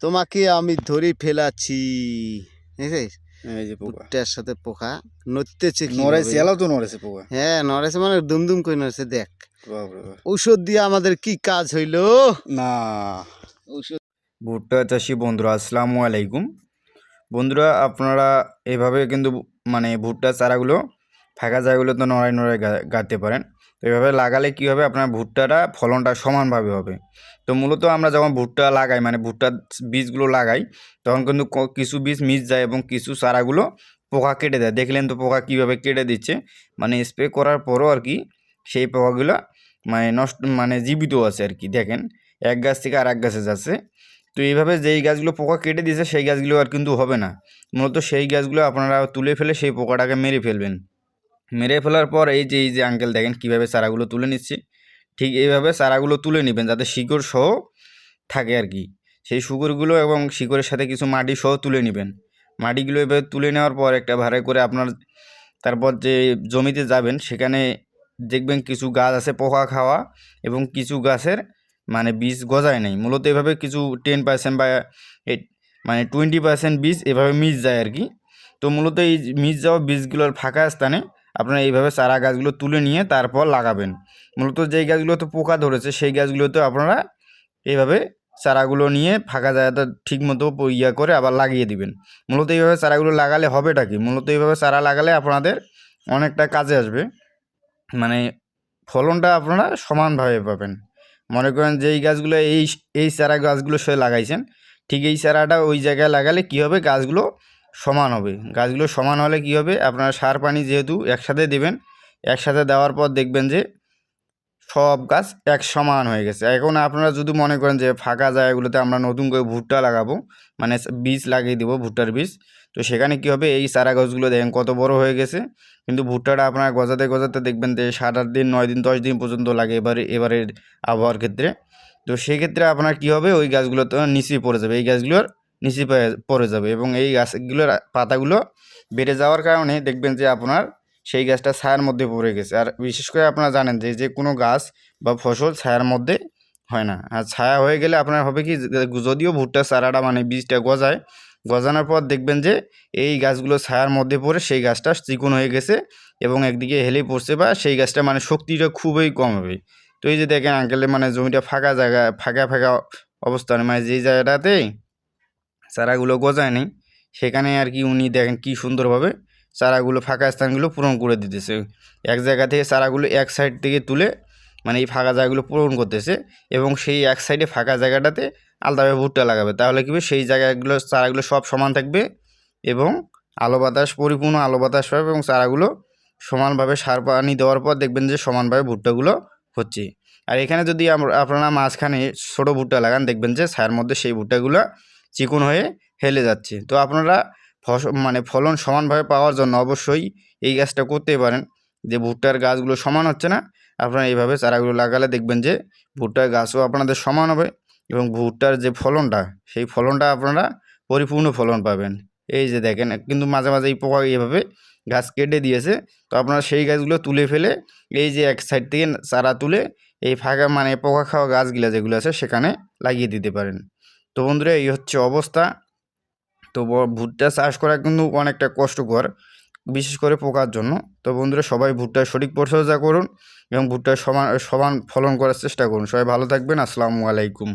তোমাকে আমি ধরে যে ভুট্টার সাথে পোকা নড়তেছে নড়েছে এলাও তো নড়েছে পোকা। হ্যাঁ নড়েছে মানে দুমদুম করে নড়েছে দেখ। ঔষধ দিয়ে আমাদের কি কাজ হইল? না। ঔষধ ভুট্টা চাষি বন্ধুরা আসসালামু আলাইকুম। বন্ধুরা আপনারা এভাবে কিন্তু মানে ভুট্টা চারাগুলো ফাঁকা জায়গাগুলো তো নড়াই নড়াই গা- গাঁথতে পারেন। তো এভাবে লাগালে কী হবে? আপনার ভুট্টাটা ফলনটা সমানভাবে হবে। তো মূলত আমরা যখন ভুট্টা লাগাই মানে ভুট্টার বীজগুলো লাগাই, তখন কিন্তু কিছু বীজ মিস যায় এবং কিছু চারাগুলো পোকা কেটে দেয়। দেখলেন তো পোকা কীভাবে কেটে দিচ্ছে? মানে স্প্রে করার পরও আর কি সেই পোকাগুলো মানে নষ্ট মানে জীবিত আছে আর কি, দেখেন। এক গাছ থেকে আর এক গাছে যাচ্ছে। তো এইভাবে যেই গাছগুলো পোকা কেটে দিয়েছে, সেই গাছগুলো আর কিন্তু হবে না। মূলত সেই গাছগুলো আপনারা তুলে ফেলে সেই পোকাটাকে মেরে ফেলবেন। মেরে ফেলার পর এই যে এই যে আঙ্কেল দেখেন কীভাবে চারাগুলো তুলে নিচ্ছে, ঠিক এইভাবে চারাগুলো তুলে নেবেন যাতে শিকড় সহ থাকে আর কি। সেই শিকড়গুলো এবং শিকড়ের সাথে কিছু মাটি সহ তুলে নেবেন। মাটিগুলো এভাবে তুলে নেওয়ার পর একটা ভাড়ে করে আপনার, তারপর যে জমিতে যাবেন সেখানে দেখবেন কিছু গাছ আছে পোকা খাওয়া এবং কিছু গাছের মানে বীজ গজায় নেই। মূলত এভাবে কিছু টেন পার্সেন্ট বা মানে টোয়েন্টি পার্সেন্ট বীজ এভাবে মিস যায় আর কি। তো মূলত এই মিস যাওয়া বীজগুলোর ফাঁকা স্থানে আপনারা এইভাবে চারা গাছগুলো তুলে নিয়ে তারপর লাগাবেন। মূলত যেই গাছগুলোতে পোকা ধরেছে, সেই গাছগুলোতে আপনারা এইভাবে চারাগুলো নিয়ে ফাঁকা জায়গাটা ঠিক মতো প- ইয়া করে আবার লাগিয়ে দিবেন। মূলত এইভাবে চারাগুলো লাগালে হবেটা কি? মূলত এইভাবে চারা লাগালে আপনাদের অনেকটা কাজে আসবে। মানে ফলনটা আপনারা সমানভাবে পাবেন। মনে করেন যে এই গাছগুলো এই এই চারা গাছগুলো সে লাগাইছেন, ঠিক এই চারাটা ওই জায়গায় লাগালে কী হবে? গাছগুলো সমান হবে। গাছগুলো সমান হলে কী হবে? আপনারা সার পানি যেহেতু একসাথে দেবেন, একসাথে দেওয়ার পর দেখবেন যে সব গাছ এক সমান হয়ে গেছে। এখন আপনারা যদি মনে করেন যে ফাঁকা জায়গাগুলোতে আমরা নতুন করে ভুট্টা লাগাবো মানে বীজ লাগিয়ে দেবো, ভুট্টার বীজ, তো সেখানে কী হবে? এই চারা গাছগুলো দেখেন কত বড় হয়ে গেছে। কিন্তু ভুট্টাটা আপনার গজাতে গজাতে দেখবেন যে সাত আট দিন, নয় দিন, দশ দিন পর্যন্ত লাগে এবারে, এবারের আবহাওয়ার ক্ষেত্রে। তো সেক্ষেত্রে আপনার কী হবে? ওই গাছগুলো তো নিচে পড়ে যাবে। এই গাছগুলোর নিচে পড়ে- যাবে এবং এই গাছগুলোর পাতাগুলো বেড়ে যাওয়ার কারণে দেখবেন যে আপনার সেই গাছটা ছায়ার মধ্যে পড়ে গেছে। আর বিশেষ করে আপনারা জানেন যে যে কোনো গাছ বা ফসল ছায়ার মধ্যে হয় না। আর ছায়া হয়ে গেলে আপনার হবে কি, যদিও ভুট্টা, চারাটা মানে বীজটা গজায়, গজানোর পর দেখবেন যে এই গাছগুলো ছায়ার মধ্যে পড়ে সেই গাছটা চিকন হয়ে গেছে এবং একদিকে হেলে পড়ছে বা সেই গাছটা মানে শক্তিটা খুবই কম হবে। তো এই যে দেখেন আঙ্কেলের মানে জমিটা ফাঁকা জায়গা ফাঁকা ফাঁকা অবস্থানে মানে যেই জায়গাটাতে চারাগুলো গজায় নেই। সেখানে আর কি উনি দেখেন কি সুন্দরভাবে চারাগুলো ফাঁকা স্থানগুলো পূরণ করে দিতেছে। এক জায়গা থেকে চারাগুলো এক সাইড থেকে তুলে মানে এই ফাঁকা জায়গাগুলো পূরণ করতেছে এবং সেই এক সাইডে ফাঁকা জায়গাটাতে আলাদাভাবে ভুট্টা লাগাবে। তাহলে কী সেই জায়গাগুলো, চারাগুলো সব সমান থাকবে এবং আলো বাতাস, পরিপূর্ণ আলো বাতাস পাবে এবং চারাগুলো সমানভাবে সার পানি দেওয়ার পর দেখবেন যে সমানভাবে ভুট্টাগুলো হচ্ছে। আর এখানে যদি আপনারা মাঝখানে ছোটো ভুট্টা লাগান, দেখবেন যে ছায়ার মধ্যে সেই ভুট্টাগুলো চিকন হয়ে হেলে যাচ্ছে। তো আপনারা ফস মানে ফলন সমানভাবে পাওয়ার জন্য অবশ্যই এই গাছটা করতেই পারেন। যে ভুট্টার গাছগুলো সমান হচ্ছে না, আপনারা এইভাবে চারাগুলো লাগালে দেখবেন যে ভুট্টার গাছও আপনাদের সমান হবে এবং ভুট্টার যে ফলনটা, সেই ফলনটা আপনারা পরিপূর্ণ ফলন পাবেন। এই যে দেখেন, কিন্তু মাঝে মাঝে এই পোকা এইভাবে গাছ কেটে দিয়েছে। তো আপনারা সেই গাছগুলো তুলে ফেলে এই যে এক সাইড থেকে চারা তুলে এই ফাঁকা মানে পোকা খাওয়া গাছগুলো যেগুলো আছে সেখানে লাগিয়ে দিতে পারেন। তো বন্ধুরা, এই হচ্ছে অবস্থা। তো ভুট্টা চাষ করা কিন্তু অনেকটা কষ্টকর, বিশেষ করে পোকার জন্য। তো বন্ধুরা, সবাই ভুট্টার সঠিক পরিচর্যা করুন এবং ভুট্টার সমান সমান ফলন করার চেষ্টা করুন। সবাই ভালো থাকবেন। আসসালামু আলাইকুম।